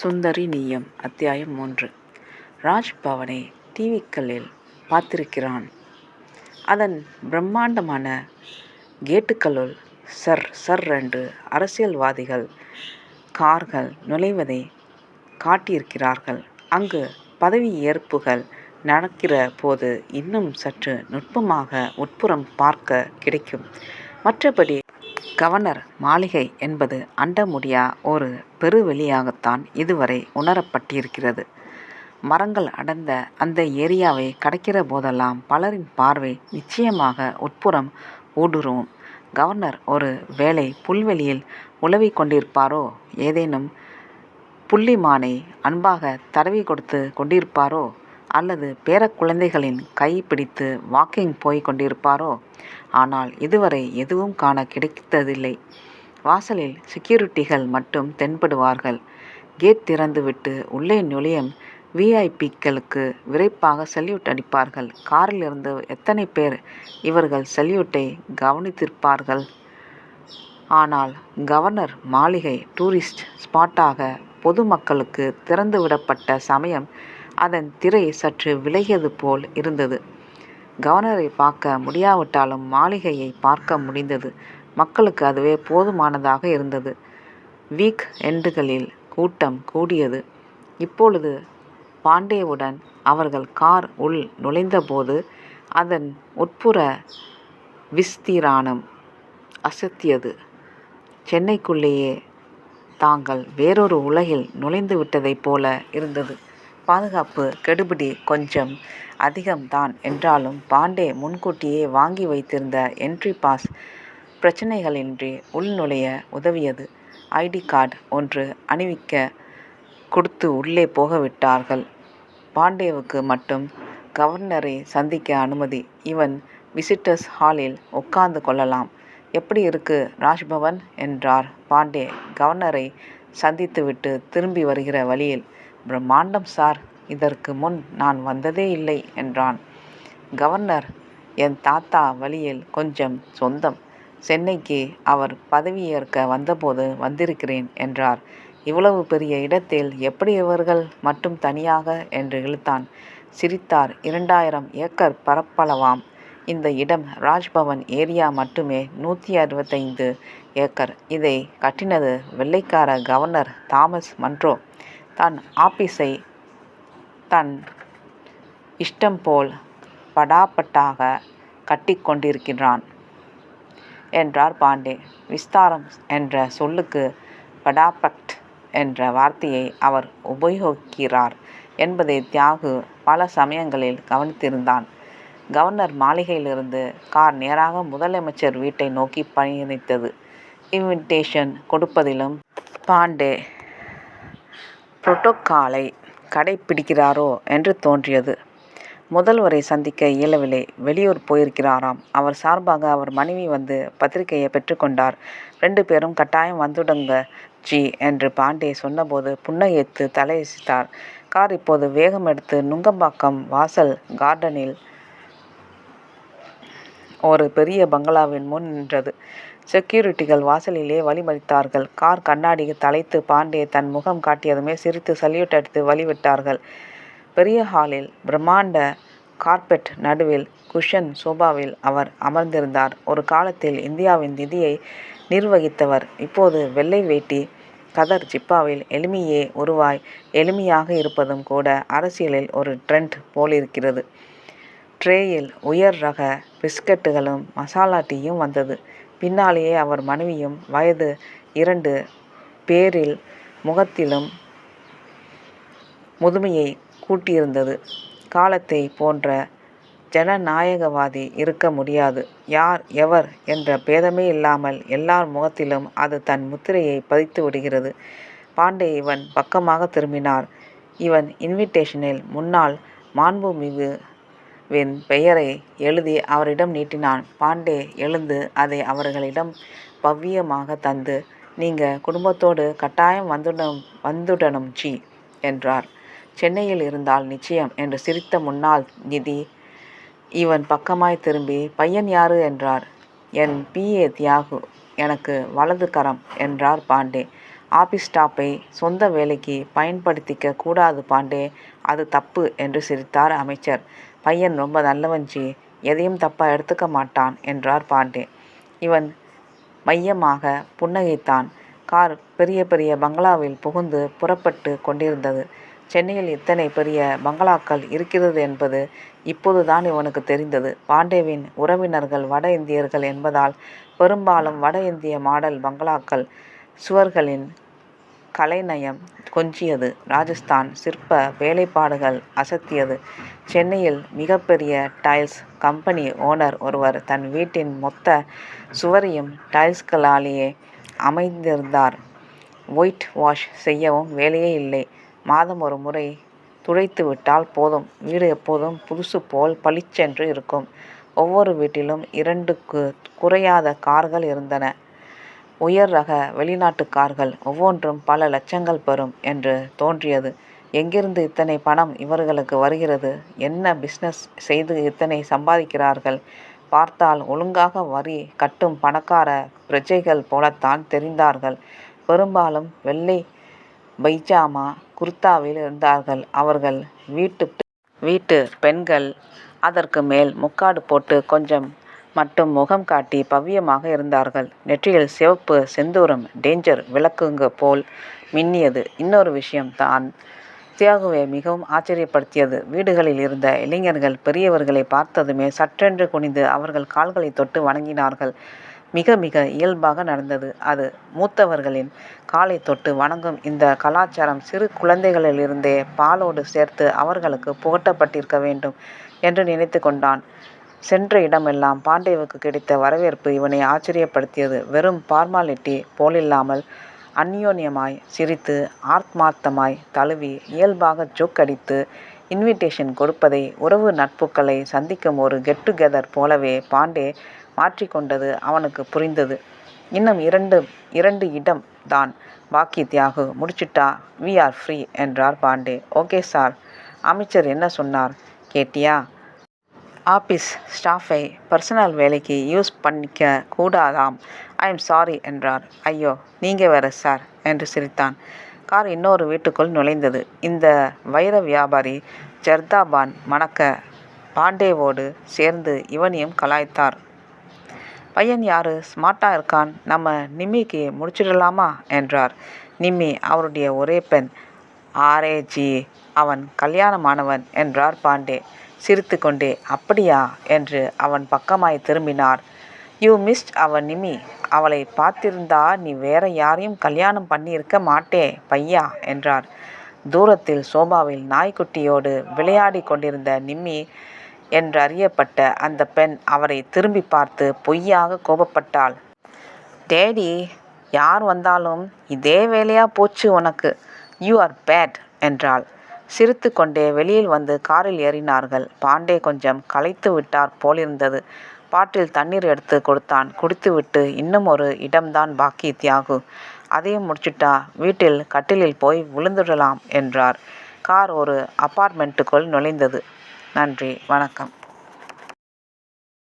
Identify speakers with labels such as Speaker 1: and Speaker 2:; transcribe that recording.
Speaker 1: சுந்தரி நீயம் அத்தியாயம் மூன்று. ராஜ்பவனை டிவிக்களில் பார்த்திருக்கிறான். அதன் பிரம்மாண்டமான கேட்டுக்களுள் சர் சர் என்று அரசியல்வாதிகள் கார்கள் நுழைவதை காட்டியிருக்கிறார்கள். அங்கு பதவி ஏற்புகள் நடக்கிற போது இன்னும் சற்று நுட்பமாக உட்புறம் பார்க்க கிடைக்கும். மற்றபடி கவர்னர் மாளிகை என்பது அண்டமுடியா ஒரு பெருவெளியாகத்தான் இதுவரை உணரப்பட்டிருக்கிறது. மரங்கள் அடர்ந்த அந்த ஏரியாவை கடக்கிற போதெல்லாம் பலரின் பார்வை நிச்சயமாக உட்புறம் ஊடுருவும். கவர்னர் ஒரு வேளை புல்வெளியில் உலவிக் கொண்டிருப்பாரோ? ஏதேனும் புள்ளிமானை அன்பாக தடவி கொடுத்து கொண்டிருப்பாரோ? அல்லது பேரக்குழந்தைகளின் கை பிடித்து வாக்கிங் போய் கொண்டிருப்பாரோ? ஆனால் இதுவரை எதுவும் காண கிடைத்ததில்லை. வாசலில் செக்யூரிட்டிகள் மட்டும் தென்படுவார்கள். கேட் திறந்துவிட்டு உள்ளே நுழையும் விஐபிக்களுக்கு விரைப்பாக சல்யூட் அடிப்பார்கள். காரில் இருந்து எத்தனை பேர் இவர்கள் சல்யூட்டை கவனித்திருப்பார்கள்? ஆனால் கவர்னர் மாளிகை டூரிஸ்ட் ஸ்பாட்டாக பொதுமக்களுக்கு திறந்துவிடப்பட்ட சமயம் அதன் திரை சற்று விலகியது போல் இருந்தது. கவர்னரை பார்க்க முடியாவிட்டாலும் மாளிகையை பார்க்க முடிந்தது. மக்களுக்கு அதுவே போதுமானதாக இருந்தது. வீக் எண்டுகளில் கூட்டம் கூடியது. இப்பொழுது பாண்டேவுடன் அவர்கள் கார் உள் நுழைந்தபோது அதன் உட்புற விஸ்திரானம் அசத்தியது. சென்னைக்குள்ளேயே தாங்கள் வேறொரு உலகில் நுழைந்து விட்டதைப் போல இருந்தது. பாதுகாப்பு கெடுபிடி கொஞ்சம் அதிகம்தான் என்றாலும் பாண்டே முன்கூட்டியே வாங்கி வைத்திருந்த என்ட்ரி பாஸ் பிரச்சனைகளின்றி உள்நுழைய உதவியது. ஐடி கார்டு ஒன்று அணிவிக்க கொடுத்து உள்ளே போகவிட்டார்கள். பாண்டேவுக்கு மட்டும் கவர்னரை சந்திக்க அனுமதி. இவன் விசிட்டர்ஸ் ஹாலில் உட்கார்ந்து கொள்ளலாம். எப்படி இருக்கு ராஜ்பவன்? என்றார் பாண்டே கவர்னரை சந்தித்துவிட்டு திரும்பி வருகிற வழியில். பிரம்மாண்டம் சார் இதற்கு முன் நான் வந்ததே இல்லை என்றான். கவர்னர் என் தாத்தா வழியில் கொஞ்சம் சொந்தம் சென்னைக்கு அவர் பதவியேற்க வந்தபோது வந்திருக்கிறேன் என்றார். இவ்வளவு பெரிய இடத்தில் எப்படி இவர்கள் மட்டும் தனியாக? என்று இழுத்தான். சிரித்தார். இரண்டாயிரம் ஏக்கர் பரப்பளவாம். இந்த இடம் ராஜ்பவன் ஏரியா மட்டுமே நூற்றி அறுபத்தைந்து ஏக்கர். இதை கட்டினது வெள்ளைக்கார கவர்னர் தாமஸ் மன்றோ. தன் ஆபீஸை தன் இஷ்டம் போல் படாப்பட்டாக கட்டிக்கொண்டிருக்கிறான் என்றார் பாண்டே. விஸ்தாரம் என்ற சொல்லுக்கு படாபக்ட் என்ற வார்த்தையை அவர் உபயோகிக்கிறார் என்பதை தியாகு பல சமயங்களில் கவனித்திருந்தான். கவர்னர் மாளிகையிலிருந்து கார் நேராக முதலமைச்சர் வீட்டை நோக்கி பயணித்தது. இன்விடேஷன் கொடுப்பதிலும் பாண்டே புரோட்டோக்காலை கடைப்பிடிக்கிறாரோ என்று தோன்றியது. முதல்வரை சந்திக்க இயலவில்லை. வெளியூர் போயிருக்கிறாராம். அவர் சார்பாக அவர் மனைவி வந்து பத்திரிகையை பெற்றுக்கொண்டார். ரெண்டு பேரும் கட்டாயம் வந்துடுங்க ஜி என்று பாண்டே சொன்னபோது புன்னகைத்து தலையசித்தார். கார் இப்போது வேகம் எடுத்து நுங்கம்பாக்கம் வாசல் கார்டனில் ஒரு பெரிய பங்களாவின் முன் நின்றது. செக்யூரிட்டிகள் வாசலிலே வழிமறித்தார்கள். கார் கண்ணாடியை தலைத்து பாண்டே தன் முகம் காட்டியதுமே சிரித்து சல்யூட் அடித்து வழிவிட்டார்கள். பெரிய ஹாலில் பிரம்மாண்ட கார்பெட் நடுவில் குஷன் சோபாவில் அவர் அமர்ந்திருந்தார். ஒரு காலத்தில் இந்தியாவின் நிதியை நிர்வகித்தவர். இப்போது வெள்ளை வேட்டி கதர் ஜிப்பாவில் எளிமையே உருவாய் எளிமையாக இருப்பதும் கூட அரசியலில் ஒரு ட்ரெண்ட் போலிருக்கிறது. ட்ரேயில் உயர் ரக பிஸ்கட்டுகளும் மசாலா டீயும் வந்தது. பின்னாலேயே அவர் மனைவியும் வயது இரண்டு பேரில் முகத்திலும் முதுமையை கூட்டியிருந்தது. காலத்தை போன்ற ஜனநாயகவாதி இருக்க முடியாது. யார் எவர் என்ற பேதமே இல்லாமல் எல்லார் முகத்திலும் அது தன் முத்திரையை பதித்து விடுகிறது. பாண்டே இவன் பக்கமாக திரும்பினார். இவன் இன்விடேஷனில் முன்னால் மாண்புமிகு வின் பெயரை எழுதி அவரிடம் நீட்டினான். பாண்டே எழுந்து அதை அவர்களிடம் பவ்யமாக தந்து நீங்க குடும்பத்தோடு கட்டாயம் வந்துடணும் வந்துடணும் ஜி என்றார். சென்னையில் இருந்தால் நிச்சயம் என்று சிரித்த முன்னாள் நிதி இவன் பக்கமாய் திரும்பி பையன் யாரு என்றார். N P. ஏ. தியாகு எனக்கு வலது கரம் என்றார் பாண்டே. ஆபீஸ் ஸ்டாப்பை சொந்த வேலைக்கு பயன்படுத்திக்க கூடாது பாண்டே அது தப்பு என்று சிரித்தார் அமைச்சர் பையன் ரொம்ப நல்லவன் ஜி எதையும் தப்பாக எடுத்துக்க மாட்டான் என்றார் பாண்டே. இவன் மையமாக புன்னகைத்தான். கார் பெரிய பெரிய பங்களாவில் புகுந்து புறப்பட்டு கொண்டிருந்தது. சென்னையில் இத்தனை பெரிய பங்களாக்கள் இருக்கிறது என்பது இப்போதுதான் இவனுக்கு தெரிந்தது. பாண்டேவின் உறவினர்கள் வட இந்தியர்கள் என்பதால் பெரும்பாலும் வட இந்திய மாடல் பங்களாக்கள் சுவர்களின் கலைநயம் கொஞ்சியது. ராஜஸ்தான் சிற்ப வேலைப்பாடுகள் அசத்தியது. சென்னையில் மிகப்பெரிய டைல்ஸ் கம்பெனி ஓனர் ஒருவர் தன் வீட்டின் மொத்த சுவரையும் டைல்ஸ்களாலேயே அமைந்திருந்தார். ஒயிட் வாஷ் செய்யவும் வேலையே இல்லை. மாதம் ஒரு முறை துடைத்து விட்டால் போதும். வீடு எப்போதும் புதுசு போல் பளிச்சென்று இருக்கும். ஒவ்வொரு வீட்டிலும் இரண்டுக்கு குறையாத கார்கள் இருந்தன. உயர் ரக வெளிநாட்டு கார்கள் ஒவ்வொன்றும் பல லட்சங்கள் பெறும் என்று தோன்றியது. எங்கிருந்து இத்தனை பணம் இவர்களுக்கு வருகிறது? என்ன பிஸ்னஸ் செய்து இத்தனை சம்பாதிக்கிறார்கள்? பார்த்தால் ஒழுங்காக வரி கட்டும் பணக்கார பிரஜைகள் போலத்தான் தெரிந்தார்கள். பெரும்பாலும் வெள்ளை பைஜாமா குர்தாவில் இருந்தார்கள். அவர்கள் வீட்டு வீட்டு பெண்கள் அதற்கு மேல் முக்காடு போட்டு கொஞ்சம் மட்டும் முகம் காட்டி பவ்யமாக இருந்தார்கள். நெற்றியில் சிவப்பு செந்தூரம் டேஞ்சர் விளக்குங்க போல் மின்னியது இன்னொரு விஷயம் தான். தியாகுவை மிகவும் ஆச்சரியப்படுத்தியது. வீடுகளில் இருந்த இளைஞர்கள் பெரியவர்களை பார்த்ததுமே சற்றென்று குனிந்து அவர்கள் கால்களை தொட்டு வணங்கினார்கள். மிக மிக இயல்பாக நடந்தது அது. மூத்தவர்களின் காலை தொட்டு வணங்கும் இந்த கலாச்சாரம் சிறு குழந்தைகளிலிருந்தே பாலோடு சேர்த்து அவர்களுக்கு புகட்டப்பட்டிருக்க வேண்டும் என்று நினைத்து கொண்டான். சென்ற இடமெல்லாம் பாண்டேவுக்கு கிடைத்த வரவேற்பு இவனை ஆச்சரியப்படுத்தியது. வெறும் பார்மாலிட்டி போலில்லாமல் அந்யோன்யமாய் சிரித்து ஆத்மார்த்தமாய் தழுவி இயல்பாக ஜோக் அடித்து இன்விடேஷன் கொடுப்பதை உறவு நட்புகளை சந்திக்கும் ஒரு கெட் டுகெதர் போலவே பாண்டே மாற்றிக்கொண்டது அவனுக்கு புரிந்தது. இன்னும் இரண்டு இரண்டு இடம் தான் பாக்கி தியாகு. முடிச்சிட்டா வி ஆர் ஃப்ரீ என்றார் பாண்டே. ஓகே சார் அமைச்சர் என்ன சொன்னார்? கேட்டியா? ஆபீஸ் ஸ்டாஃபை பர்சனல் வேலைக்கு யூஸ் பண்ணிக்க கூடாதாம். ஐ எம் சாரி என்றார். ஐயோ நீங்கள் வேற சார் என்று சிரித்தான். கார் இன்னொரு வீட்டுக்குள் நுழைந்தது. இந்த வைர வியாபாரி ஜர்தாபான் மணக்க பாண்டேவோடு சேர்ந்து இவனையும் கலாய்த்தார். பையன் யாரு? ஸ்மார்ட்டாக இருக்கான். நம்ம நிம்மிக்கு முடிச்சிடலாமா? என்றார். நிம்மி அவருடைய ஒரே பெண். ஆரேஜி அவன் கல்யாணமானவன் என்றார் பாண்டே. சிரித்து கொண்டே அப்படியா? என்று அவன் பக்கமாய் திரும்பினார். யூ மிஸ்ட் அவன் நிமி அவளை பார்த்திருந்தா நீ வேற யாரையும் கல்யாணம் பண்ணியிருக்க மாட்டே பையா? என்றார். தூரத்தில் சோபாவில் நாய்க்குட்டியோடு விளையாடி கொண்டிருந்த நிம்மி என்றறியப்பட்ட அந்த பெண் அவரை திரும்பி பார்த்து பொய்யாக கோபப்பட்டாள். டேடி யார் வந்தாலும் இதே வேலையா போச்சு உனக்கு. யூ ஆர் பேட் என்றாள். சிரித்து கொண்டே வெளியில் வந்து காரில் ஏறினார்கள். பாண்டே கொஞ்சம் களைத்து விட்டார் போலிருந்தது. பாட்டில் தண்ணீர் எடுத்து கொடுத்தான். குடித்துவிட்டு இன்னும் ஒரு இடம்தான் பாக்கி தியாகு. அதையும் முடிச்சுட்டா வீட்டில் கட்டிலில் போய் விழுந்துடலாம் என்றார். கார் ஒரு அப்பார்ட்மெண்ட்டுக்குள் நுழைந்தது. நன்றி. வணக்கம்.